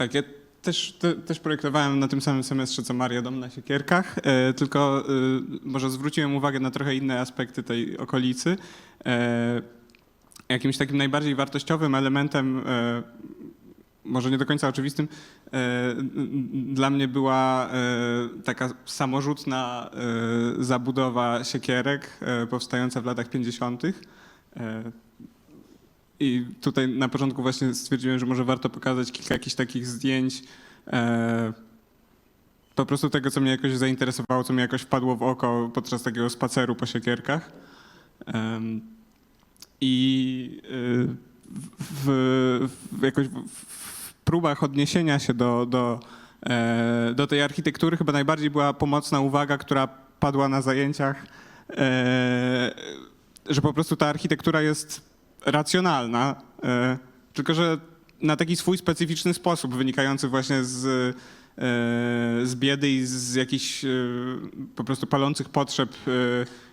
Tak, ja też, te, też projektowałem na tym samym semestrze co Maria dom na Siekierkach, e, tylko e, może zwróciłem uwagę na trochę inne aspekty tej okolicy. E, jakimś takim najbardziej wartościowym elementem, e, może nie do końca oczywistym, e, dla mnie była e, taka samorzutna zabudowa siekierek powstająca w latach 50. E, I tutaj na początku właśnie stwierdziłem, że może warto pokazać kilka jakichś takich zdjęć. E, po prostu tego, co mnie jakoś zainteresowało, co mi jakoś wpadło w oko podczas takiego spaceru po siekierkach. I y, w, w, jakoś w, w próbach odniesienia się do, do, e, do tej architektury chyba najbardziej była pomocna uwaga, która padła na zajęciach, e, że po prostu ta architektura jest racjonalna, e, tylko że na taki swój specyficzny sposób, wynikający właśnie z, e, z biedy i z jakichś e, po prostu palących potrzeb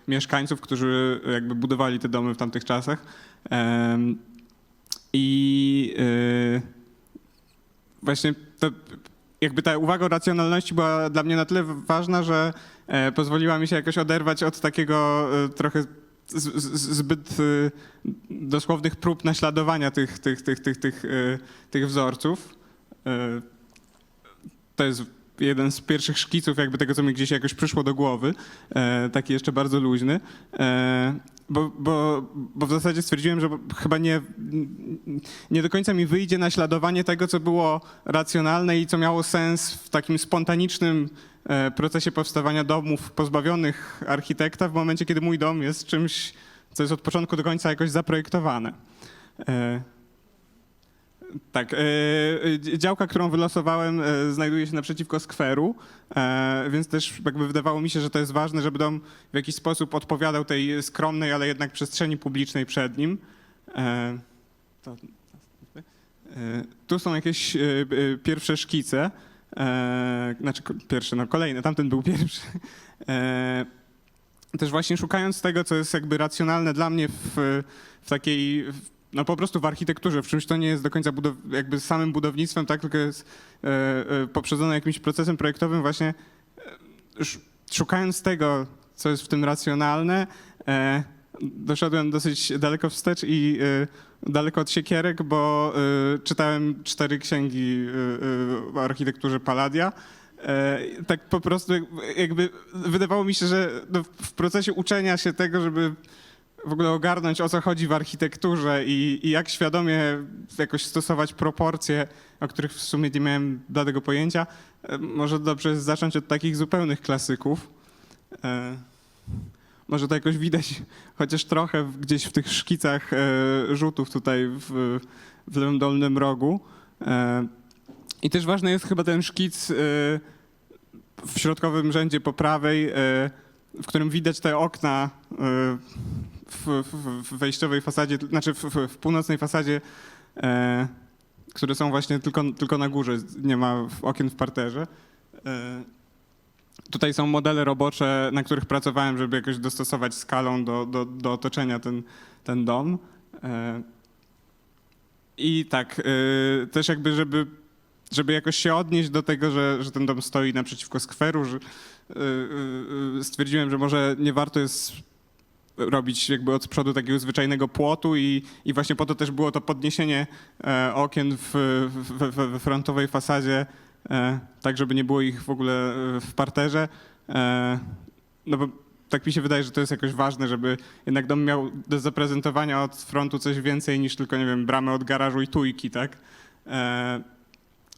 mieszkańców, którzy jakby budowali te domy w tamtych czasach. I właśnie to, jakby ta uwaga o racjonalności była dla mnie na tyle ważna, że pozwoliła mi się jakoś oderwać od takiego trochę zbyt e, dosłownych prób naśladowania tych, tych, tych, tych, tych, e, tych wzorców. E, To jest jeden z pierwszych szkiców jakby tego, co mi gdzieś jakoś przyszło do głowy, e, taki jeszcze bardzo luźny. E, bo, bo, bo w zasadzie stwierdziłem, że chyba nie, nie do końca mi wyjdzie naśladowanie tego, co było racjonalne i co miało sens w takim spontanicznym procesie powstawania domów pozbawionych architekta w momencie, kiedy mój dom jest czymś, co jest od początku do końca jakoś zaprojektowane. E, tak, e, e, działka, którą wylosowałem, e, znajduje się naprzeciwko skweru, e, więc też jakby wydawało mi się, że to jest ważne, żeby dom w jakiś sposób odpowiadał tej skromnej, ale jednak przestrzeni publicznej przed nim. E, e, tu są jakieś e, e, pierwsze szkice, e, znaczy pierwsze, no kolejne, tamten był pierwszy. E, też właśnie szukając tego, co jest jakby racjonalne dla mnie w, w takiej, no po prostu w architekturze, w czymś, to nie jest do końca jakby samym budownictwem, tak, tylko jest e, poprzedzone jakimś procesem projektowym właśnie sz- szukając tego, co jest w tym racjonalne, doszedłem dosyć daleko wstecz i daleko od siekierek, bo e, czytałem cztery księgi e, e, o architekturze Palladia. E, tak po prostu jak- jakby wydawało mi się, że no, w procesie uczenia się tego, żeby w ogóle ogarnąć o co chodzi w architekturze i, i jak świadomie jakoś stosować proporcje, o których w sumie nie miałem bladego pojęcia, e, może dobrze jest zacząć od takich zupełnych klasyków. E, Może to jakoś widać chociaż trochę gdzieś w tych szkicach e, rzutów tutaj w, w lewym dolnym rogu. E, I też ważny jest chyba ten szkic e, w środkowym rzędzie po prawej, w którym widać te okna w, wejściowej fasadzie, znaczy w, północnej fasadzie, które są właśnie tylko, tylko na górze, nie ma okien w parterze. Tutaj są modele robocze, na których pracowałem, żeby jakoś dostosować skalą do, do, do otoczenia ten, ten dom. E, I tak, e, też jakby, żeby, żeby jakoś się odnieść do tego, że, że ten dom stoi naprzeciwko skweru, że, e, stwierdziłem, że może nie warto jest robić jakby od przodu takiego zwyczajnego płotu i, i właśnie po to też było to podniesienie okien w, w, w, we frontowej fasadzie, tak żeby nie było ich w ogóle e, w parterze. E, no bo tak mi się wydaje, że to jest jakoś ważne, żeby jednak dom miał do zaprezentowania od frontu coś więcej niż tylko, nie wiem, bramy od garażu i tujki, tak? E,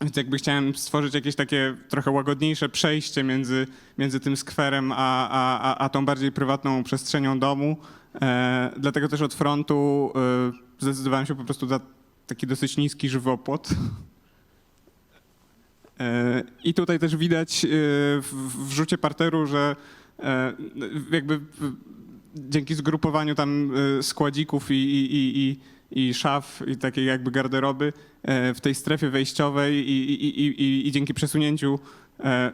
więc jakby chciałem stworzyć jakieś takie trochę łagodniejsze przejście między, między tym skwerem a, a, a, tą bardziej prywatną przestrzenią domu. E, dlatego też od frontu e, zdecydowałem się po prostu na taki dosyć niski żywopłot. E, I tutaj też widać e, w, rzucie parteru, że e, jakby w- dzięki zgrupowaniu tam składzików i, i, i, i, i szaf i takiej jakby garderoby w tej strefie wejściowej i, i, i, i, dzięki przesunięciu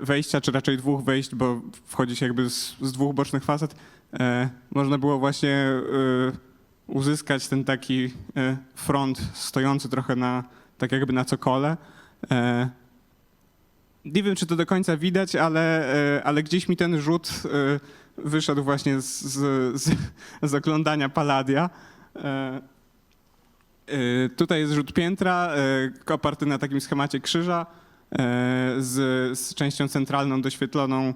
wejścia, czy raczej dwóch wejść, bo wchodzi się jakby z, z dwóch bocznych e, można było właśnie uzyskać ten taki front stojący trochę na, tak jakby na cokole. Nie wiem, czy to do końca widać, ale, e, ale gdzieś mi ten rzut e, wyszedł właśnie z, z, z, oglądania Palladia. E, Tutaj jest rzut piętra, oparty na takim schemacie krzyża z, z częścią centralną doświetloną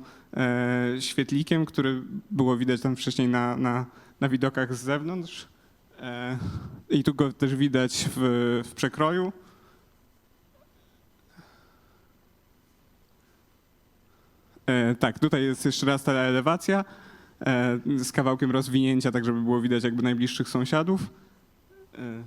świetlikiem, który było widać tam wcześniej na, na, na widokach z zewnątrz. I tu go też widać w, w przekroju. Tak, tutaj jest jeszcze raz ta elewacja e, z kawałkiem rozwinięcia, tak żeby było widać jakby najbliższych sąsiadów. E,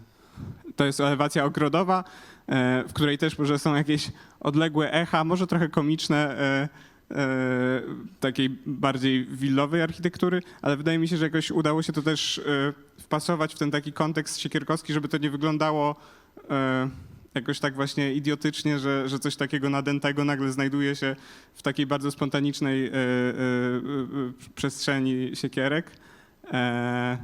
To jest elewacja ogrodowa, e, w której też może są jakieś odległe echa, może trochę komiczne, e, e, takiej bardziej willowej architektury, ale wydaje mi się, że jakoś udało się to też e, wpasować w ten taki kontekst siekierkowski, żeby to nie wyglądało e, jakoś tak właśnie idiotycznie, że, że coś takiego nadętego nagle znajduje się w takiej bardzo spontanicznej e, e, e, przestrzeni siekierek. E,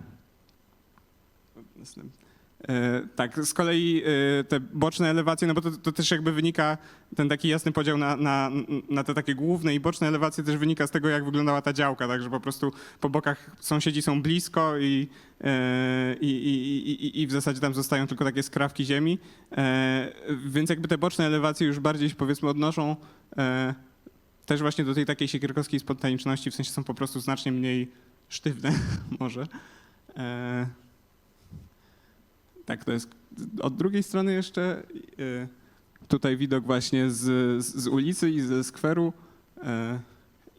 następny. E, Tak, z kolei e, te boczne elewacje, no bo to, to też jakby wynika, ten taki jasny podział na, na, na te takie główne i boczne elewacje też wynika z tego, jak wyglądała ta działka, tak, że po prostu po bokach sąsiedzi są blisko i, e, i, i, i, i w zasadzie tam zostają tylko takie skrawki ziemi, E, więc jakby te boczne elewacje już bardziej powiedzmy odnoszą e, też właśnie do tej takiej siekierkowskiej spontaniczności, w sensie są po prostu znacznie mniej sztywne może. Tak, to jest od drugiej strony jeszcze e, tutaj widok właśnie z, z, ulicy i ze skweru e,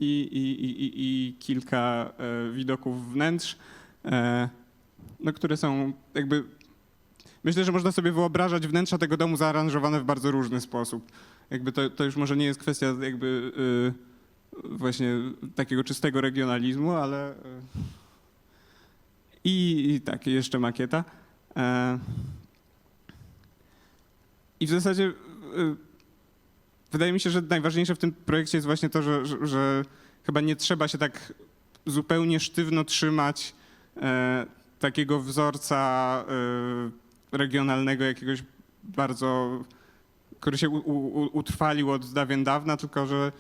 i, i, i, i, kilka e, widoków wnętrz, no, które są jakby... Myślę, że można sobie wyobrażać wnętrza tego domu zaaranżowane w bardzo różny sposób. Jakby to, to już może nie jest kwestia jakby właśnie takiego czystego regionalizmu, ale... I, i tak, jeszcze makieta. E, I w zasadzie e, wydaje mi się, że najważniejsze w tym projekcie jest właśnie to, że, że, chyba nie trzeba się tak zupełnie sztywno trzymać e, takiego wzorca regionalnego, jakiegoś bardzo, który się utrwalił od dawien dawna, tylko że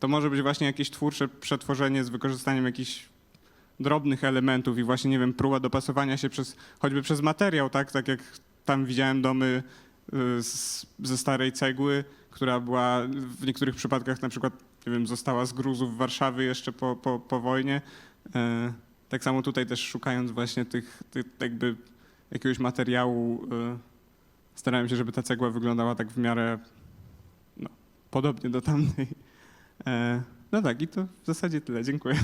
to może być właśnie jakieś twórcze przetworzenie z wykorzystaniem jakichś drobnych elementów i właśnie, nie wiem, próba dopasowania się przez, choćby przez materiał, tak? Tak jak tam widziałem domy y, z, ze starej cegły, która była w niektórych przypadkach na przykład, nie wiem, została z gruzów Warszawy jeszcze po, po, po wojnie. E, Tak samo tutaj też szukając właśnie tych, tych jakby jakiegoś materiału, y, starałem się, żeby ta cegła wyglądała tak w miarę no, podobnie do tamtej. E, No tak, i to w zasadzie tyle. Dziękuję.